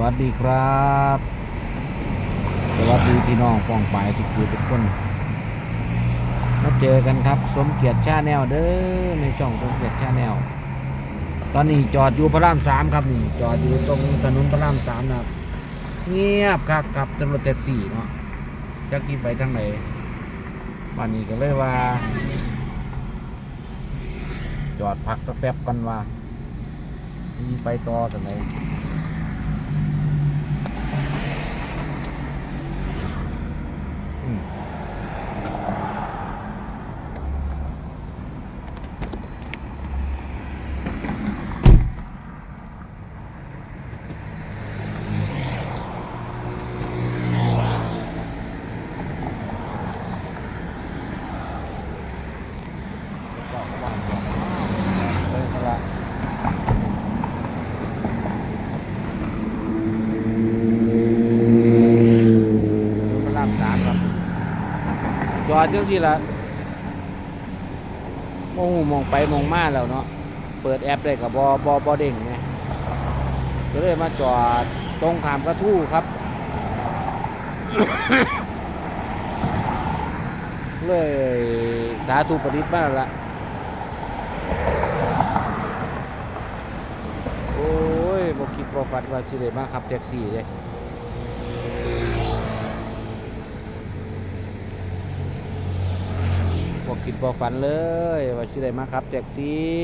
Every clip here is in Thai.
วัสดีครับ สวัสดีพี่น้องป้องปายทุกผู้ทุกคนมาเจอกันครับ สมเกียรติชาแนลเด้อในช่องสมเกียรติชาแนลตอนนี้จอดอยู่พระรามสามครับนี่ จอดอยู่ตรงถนนพระรามสามนะครับเงียบครับครับตำรวจแท็กซี่เนาะจักกี่ไปทางไหนวันนี้ก็เลยว่า จอดพักสักแป๊บกันว่ามีไปต่อกันไหนอืมก็ว่างก่อนเลยสละ พระรามสามครับ จอดจังสิละโมงมองไปมองมาแล้วเนาะ เปิดแอปได้กับบอบอบอเด้งไงก็เลยมาจอดตรงขามกระทู้ครับ เลยสาธุประดิษฐ์บ้าละโอ้ยบคิดบอฟัดว่าสิเลยมาขับแท็กซี่เลย คิดบอกฝันเลย ว่าชื่ออะไรมาครับแท็กซี่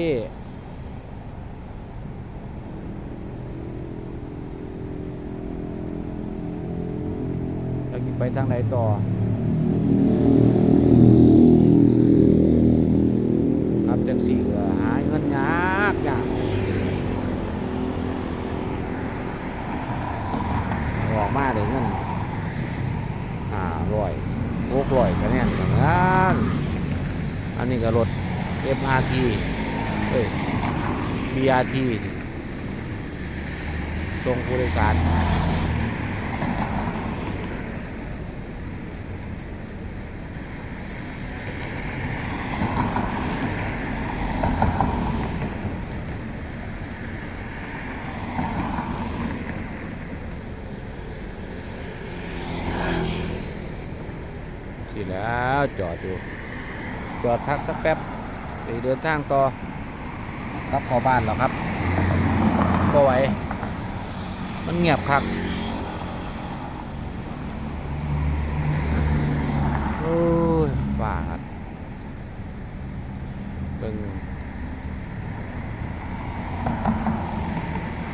แล้วไปทางไหนต่อครับแท็กซี่หาเงินยากยากออกมาได้เงินห้าร้อยหกร้อยคะแนนอย่างนั้น อันนี้ก็รถ MRT เอ้ย BRT ส่งผู้โดยสารสิแล้วจอดอยู่ จอดพักสักแป๊บไปเดินทางต่อครับข้าบ้านแล้วครับก็ไหวมันเงียบคักโอ้ยฟ้าครับเบิ่ง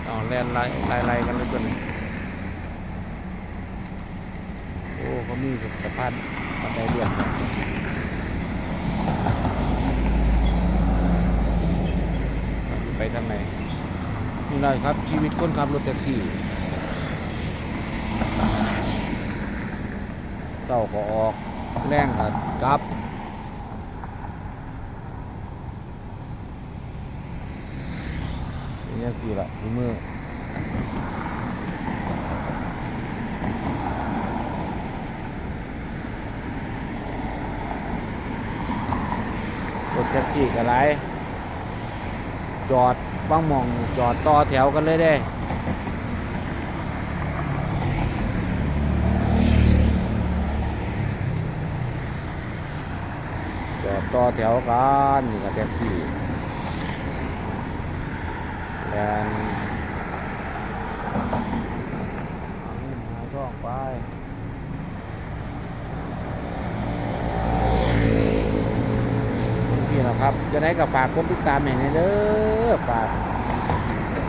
เอาแล่นไล่ไล่ไล่กันเลยเพื่อนโอ้เขามีสะพานบันไดเลื่อน นะไปทางไหนนี่เลยครับชีวิตคนขับรถแท็กซี่เศร้าก็ออกแรงก็กลับนี่สิละทุกมือรถแท็กซี่ก็ไร จอดบางมองจอดต่อแถวกันเลยเด้จอดต่อแถวกันนี่กับแท็กซี่แลนนหาช่องไปนี่แหละครับ จะได้กับฝากคนติดตามให้แน่เด้อ ฝาก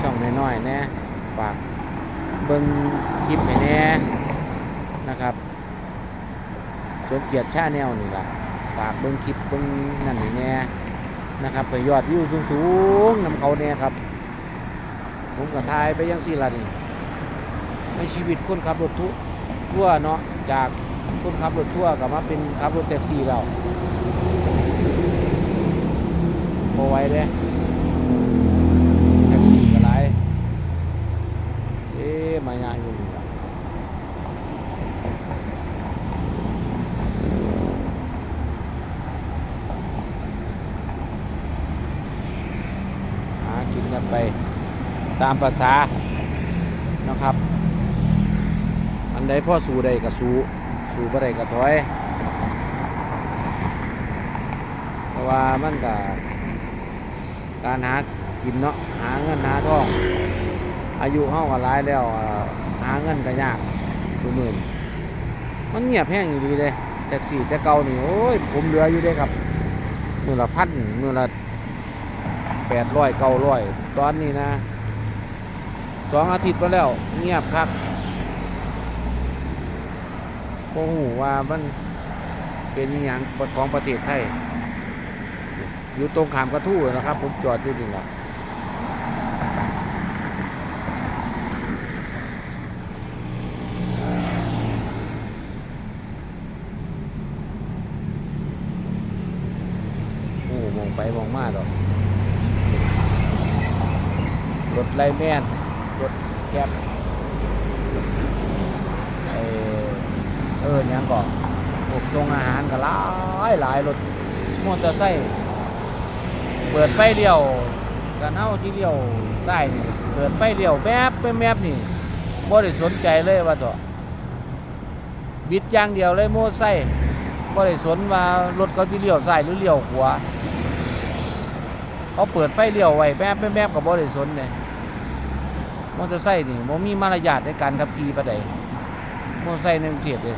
ช่องน้อยๆแน่ฝากเบิ่งคลิปแน่นะครับสมเกียรติชาแนลนี่ล่ะฝากเบิ่งคลิปเบิ่งนั่นนี่แน่นะครับไปยอดวิวสูงๆนำเขาแน่ครับ ผมก็ทายไปยังสี่ละนี่ในชีวิตคนขับรถทุทั่วเนาะจากคนขับรถทั่วกลับมาเป็นขับรถแท็กซี่แล้วโมไว้เด้แท็กซี่ก็ไร มายาอยู่นี่ล่ะหากินกันไปตามภาษานะครับ อันใดพ่อสู้ได้ก็สู้สู้บ่ได้ก็ถอยเพราะว่ามันก็การหากินเนาะหาเงินหาทอง อายุเฮาก็หลายแล้วหาเงินก็ยากทุกมื่นมันเงียบแห้งอยู่ดีเลยแท็กซี่แต่เก่านี่โอ้ยผมเหลืออยู่เด้ครับมือละพันมือละแปดร้อยเก้าร้อยตอนนี้นะสองอาทิตย์ไปแล้ว เงียบครับโอ้โหว่ามันเป็นอย่างของประเทศไทย อยู่ตรงขามกระทู้นะครับ ผมจอดที่นี่แหละ มองไปมองมาดอกรถไลแมนรถแคบเออเออเนี่ยงก่อนพวกส่งอาหารก็หลายหลายรถมอเตอร์ไซค์เปิดไฟเลี้ยวกันเอาที่เลี้ยวใต้นี่เปิดไฟเลี้ยวแมบไปแมบนี่บ่ได้สนใจเลยว่าตัวบิดอย่างเดียวเลยโม่ไซค์บ่ได้สนว่ารถเขาที่เลี้ยวซ้ายหรือเลี้ยวขวา เขาเปิดไฟเลี้ยวไว้แมบไปแมบก็บ่ได้สนเลยมอเตอร์ไซค์นี่บ่มีมารยาทในการขับขี่ปานใดมอเตอร์ไซค์ในกรุงเทพเลย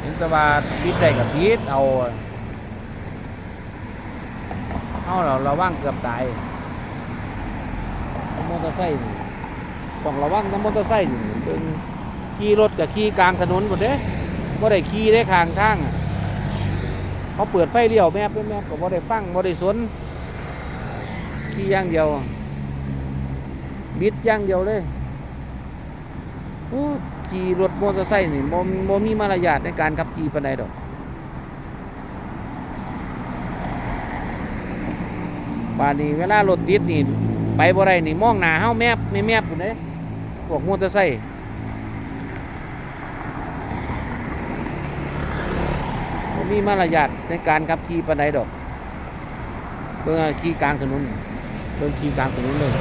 เห็นแต่ว่าบิดได้กับบิดเอาเอาเราระวังเกือบตายมอเตอร์ไซค์ต้องระวังทั้งมอเตอร์ไซค์เป็นขี่รถกับขี่กลางถนนหมดเด้ บ่ได้ขี่ได้ข้างทางเขาเปิดไฟเลี้ยวแมบแมบก็บ่ได้ฟังบ่ได้สนขี่อย่างเดียว บิดอย่างเดียวเลยโอ้ขี่รถมอเตอร์ไซค์นี่บ่บ่มีมารยาทในการขับขี่ปานใดดอกบานนี้เวลารถติดนี่ไปบ่ได้นี่มองหน้าเฮาแมบไม่แมบพุ่นเด้พวกมอเตอร์ไซค์ มีมารยาทในการขับขี่ปานใดดอกเบิ่งเอาขี่กลางถนนเบิ่งขี่กลางถนนเลย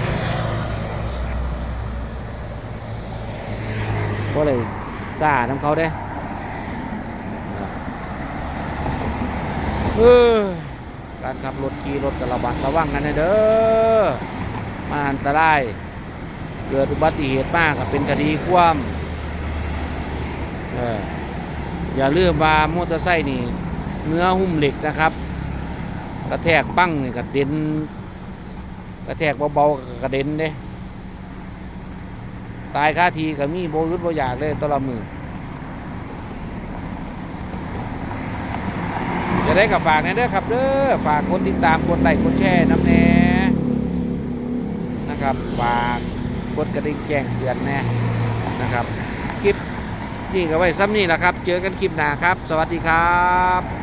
ก็เลยซาน้ำเขาเด้เออการขับรถขี่รถกระบะระวังกันนะเด้อมาอันตรายเกิดอุบัติเหตุมากก็เป็นคดีความเออ อย่าลืมว่ามอเตอร์ไซค์นี่ เนื้อหุ้มเหล็กนะครับ กระแทกปั้งนี่กระเด็น กระแทกเบาๆกระเด็นเด้ตายค่าทีก็มีโบยุดโบอยากเลยตวละมือจะได้กับฝากนะเด้อครับเด้อฝากกดติดตามกดไลค์กดแชร์น้ำแน่นะครับฝากกดกระดิ่งแจ้งเตือนแน่นะครับคลิป นี่ก็ไว้ซ้ำนี่แหละครับ เจอกันคลิปหน้าครับ สวัสดีครับ